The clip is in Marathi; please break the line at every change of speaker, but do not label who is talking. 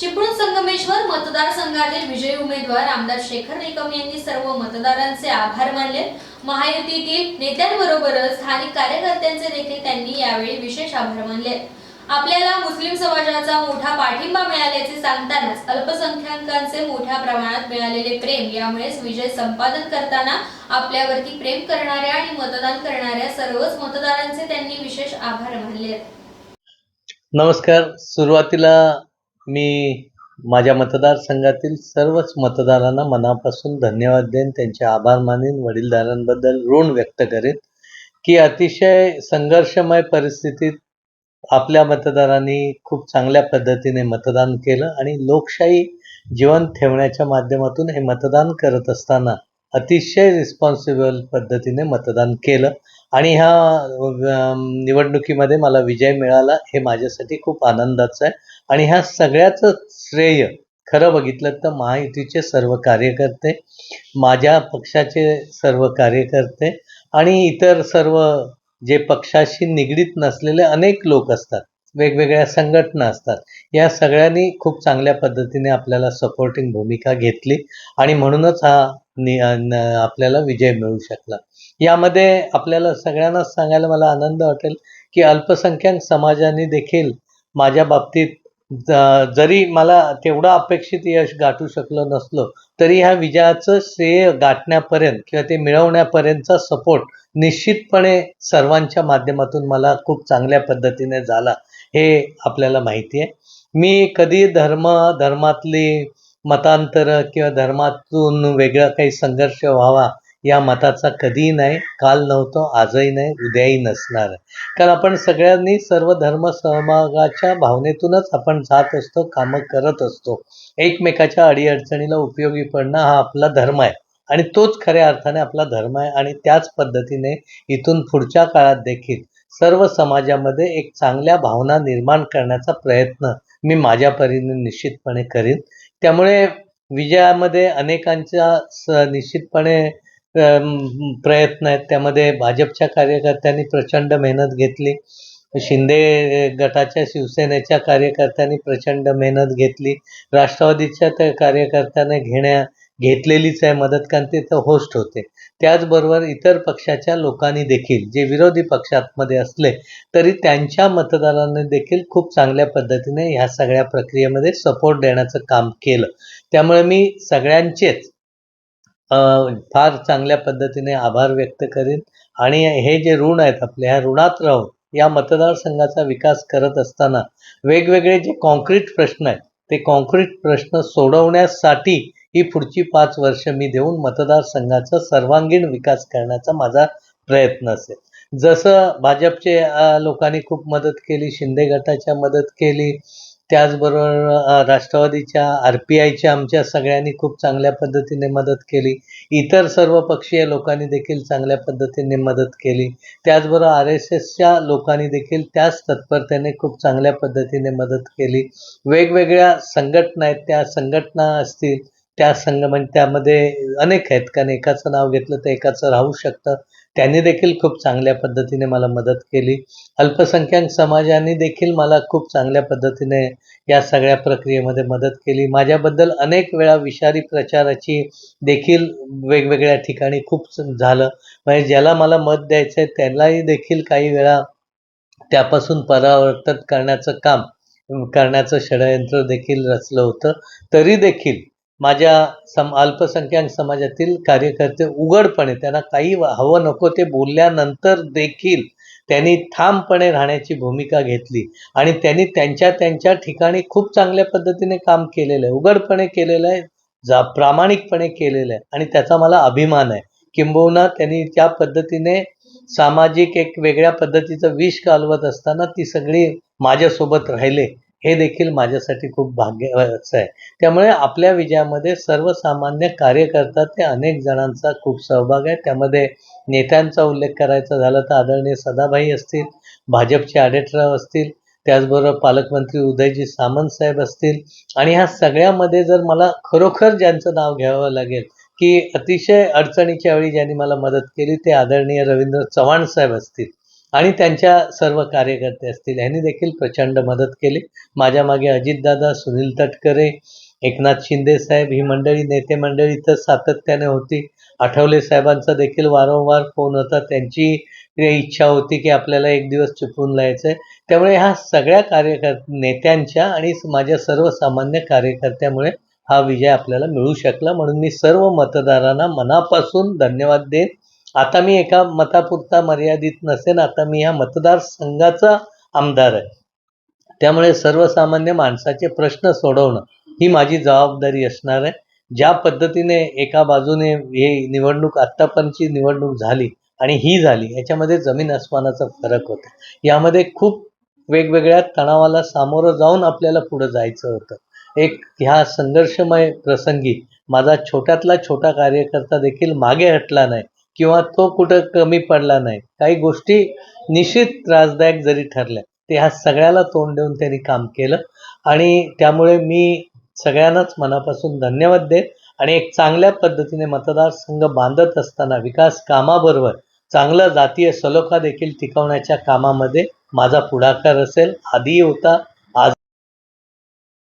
चिपळूण संगमेश्वर मतदारसंघातील विजयी उमेदवार आमदार शेखर निकम यांनी सर्व मतदारांचे आभार मानले. महायुतीतील नेत्यांबरोबरच स्थानिक कार्यकर्त्यांचे देखील त्यांनी यावेळी विशेष आभार मानले. आपल्याला मुस्लिम समाजाचा मोठा पाठिंबा मिळाल्याचे सांगतानाच अल्पसंख्याकांचे मोठ्या प्रमाणात मिळालेले प्रेम यामुळेच विजय संपादन करताना आपल्यावरती प्रेम करणाऱ्या आणि मतदान करणाऱ्या सर्वच मतदारांचे त्यांनी विशेष आभार मानले.
नमस्कार. सुरुवातीला मी माझ्या मतदारसंघातील सर्वच मतदारांना मनापासून धन्यवाद देईन. त्यांचे आभार मानेन. वडीलधाऱ्यांबद्दल ऋण व्यक्त करेन की अतिशय संघर्षमय परिस्थितीत आपल्या मतदारांनी खूप चांगल्या पद्धतीने मतदान केलं आणि लोकशाही जीवन ठेवण्याच्या माध्यमातून हे मतदान करत असताना अतिशय रिस्पॉन्सिबल पद्धतीने मतदान केलं. आणि ह्या निवडणुकीमध्ये मला विजय मिळाला हे माझ्यासाठी खूप आनंदाचं आहे. आणि ह्या सगळ्याचं श्रेय खरं बघितलं तर महायुतीचे सर्व कार्यकर्ते माझ्या पक्षाचे सर्व कार्यकर्ते आणि इतर सर्व जे पक्षाशी निगडीत नसलेले अनेक लोक असतात वेगवेगळ्या संघटना असतात. या सगळ्यांनी खूप चांगल्या पद्धतीने आपल्याला सपोर्टिंग भूमिका घेतली. आणि म्हणूनच हा आपल्याला विजय मिळू शकला. यामध्ये आपल्याला सगळ्यांनाच सांगायला मला आनंद वाटेल की अल्पसंख्याक समाजाने देखील माझ्या बाबतीत जरी मला तेवढं अपेक्षित यश गाठू शकलो नसलो तरी ह्या विजयाचं श्रेय गाठण्यापर्यंत किंवा ते मिळवण्यापर्यंतचा सपोर्ट निश्चितपणे सर्वांच्या माध्यमातून मला खूप चांगल्या पद्धतीने झाला हे आपल्याला माहिती आहे. मी कधी धर्म धर्मातली मतांतर किंवा धर्मातून वेगळा काही संघर्ष व्हावा या मताचा कधीही नाही काल नव्हतो आजही नाही उद्याही नसणार. कारण आपण सगळ्यांनी सर्व धर्म सहभागाच्या भावनेतूनच आपण जात असतो कामं करत असतो. एकमेकाच्या अडीअडचणीला उपयोगी पडणं हा आपला धर्म आहे. आणि तोच खऱ्या अर्थाने आपला धर्म आहे आणि त्याच पद्धतीने इथून पुढच्या काळात देखील सर्व समाजामध्ये एक चांगल्या भावना निर्माण करण्याचा प्रयत्न मी माझ्या परीने निश्चितपणे करीन. त्यामुळे विजयामध्ये अनेकांचा स निश्चितपणे प्रयत्न आहेत. त्यामध्ये भाजपच्या कार्यकर्त्यांनी प्रचंड मेहनत घेतली. शिंदे गटाच्या शिवसेनेच्या कार्यकर्त्यांनी प्रचंड मेहनत घेतली. राष्ट्रवादीच्या त्या कार्यकर्त्याने घेण्या घेतलेलीच आहे मदत कारण ते तर होस्ट होते. त्याचबरोबर इतर पक्षाच्या लोकांनी देखील जे विरोधी पक्षांमध्ये असले तरी त्यांच्या मतदारांनी देखील खूप चांगल्या पद्धतीने ह्या सगळ्या प्रक्रियेमध्ये सपोर्ट देण्याचं काम केलं. त्यामुळे मी सगळ्यांचेच फार चांगल्या पद्धतीने आभार व्यक्त करेन. आणि हे जे ऋण आहेत आपले ह्या ऋणात राहून या मतदारसंघाचा विकास करत असताना वेगवेगळे जे कॉन्क्रीट प्रश्न आहेत ते कॉन्क्रीट प्रश्न सोडवण्यासाठी ही पुढची पाच वर्ष मी देऊन मतदारसंघाचा सर्वांगीण विकास करण्याचा माझा प्रयत्न असेल. जसं भाजपचे लोकांनी खूप मदत केली शिंदे गटाच्या मदत केली त्याचबरोबर राष्ट्रवादीच्या आर पी आयच्या आमच्या सगळ्यांनी खूप चांगल्या पद्धतीने मदत केली. इतर सर्व पक्षीय लोकांनी देखील चांगल्या पद्धतीने मदत केली. त्याचबरोबर आर एस एसच्या लोकांनी देखील त्याच तत्परतेने खूप चांगल्या पद्धतीने मदत केली. वेगवेगळ्या संघटना आहेत त्या संघटना असतील त्या संघ म्हणजे त्यामध्ये अनेक आहेत. कारण एकाचं नाव घेतलं तर एकाचं राहू शकतं. त्यांनी देखील खूप चांगल्या पद्धतीने मला मदत केली. अल्पसंख्याक समाजाने देखील मला खूप चांगल्या पद्धतीने या सगळ्या प्रक्रियेमध्ये मदत केली. माझ्याबद्दल अनेक वेळा विषारी प्रचाराची देखील वेगवेगळ्या ठिकाणी खूप झालं. म्हणजे ज्याला मला मत द्यायचं आहे त्यालाही देखील काही वेळा त्यापासून परावर्तन करण्याचं काम करण्याचं षडयंत्र देखील रचलं होतं. तरी देखील माझ्या सम अल्पसंख्याक समाजातील कार्यकर्ते उघडपणे त्यांना काही हवं नको ते बोलल्यानंतर देखील त्यांनी ठामपणे राहण्याची भूमिका घेतली. आणि त्यांनी त्यांच्या त्यांच्या ठिकाणी खूप चांगल्या पद्धतीने काम केलेलं आहे. उघडपणे केलेलं आहे जा प्रामाणिकपणे केलेलं आहे. आणि त्याचा मला अभिमान आहे. किंबहुना त्यांनी त्या पद्धतीने सामाजिक एक वेगळ्या पद्धतीचं विष कालवत असताना ती सगळी माझ्यासोबत राहिले. हे देखील माझ्यासाठी खूप भाग्याचं आहे. त्यामुळे आपल्या विजयामध्ये सर्वसामान्य कार्यकर्ता ते अनेक जणांचा खूप सहभाग आहे. त्यामध्ये नेत्यांचा उल्लेख करायचा झाला तर आदरणीय सदाभाई असतील भाजपचे आडेटराव असतील त्याचबरोबर पालकमंत्री उदयजी सामंत साहेब असतील. आणि ह्या सगळ्यामध्ये जर मला खरोखर ज्यांचं नाव घ्यावं लागेल की अतिशय अडचणीच्या वेळी ज्यांनी मला मदत केली ते आदरणीय रवींद्र चव्हाण साहेब असतील. आणि त्यांच्या सर्व कार्यकर्ते असतील यांनी देखील प्रचंड मदत केली. माझ्या मागे अजितदादा सुनील तटकरे एकनाथ शिंदे साहेब ही मंडळी नेते मंडळी तर सातत्याने होती. आठवले साहेबांचा देखील वारंवार फोन होता. त्यांची इच्छा होती की आपल्याला एक दिवस चुकून यायचं आहे त्यामुळे ह्या सगळ्या कार्यकर नेत्यांच्या आणि माझ्या सर्वसामान्य कार्यकर्त्यामुळे हा विजय आपल्याला मिळू शकला. म्हणून मी सर्व मतदारांना मनापासून धन्यवाद देईन. आता मी एका मतापुरता मर्यादित नसेन आता मी ह्या मतदारसंघाचा आमदार आहे. त्यामुळे सर्वसामान्य माणसाचे प्रश्न सोडवणं ही माझी जबाबदारी असणार आहे. ज्या पद्धतीने एका बाजूने हे निवडणूक आत्तापर्यंतची निवडणूक झाली आणि ही झाली याच्यामध्ये जमीन आसमानाचा फरक होता. यामध्ये खूप वेगवेगळ्या तणावाला सामोरं जाऊन आपल्याला पुढं जायचं होतं. एक ह्या संघर्षमय प्रसंगी माझा छोट्यातला छोटा कार्यकर्ता देखील मागे हटला नाही. किंवा तो कुठं कमी पडला नाही. काही गोष्टी निश्चित त्रासदायक जरी ठरल्या ते ह्या सगळ्याला तोंड देऊन त्यांनी काम केलं. आणि त्यामुळे मी सगळ्यांनाच मनापासून धन्यवाद देत आणि एक चांगल्या पद्धतीने मतदारसंघ बांधत असताना विकास कामाबरोबर चांगला जातीय सलोखा देखील टिकवण्याच्या कामामध्ये माझा पुढाकार असेल. आधी होता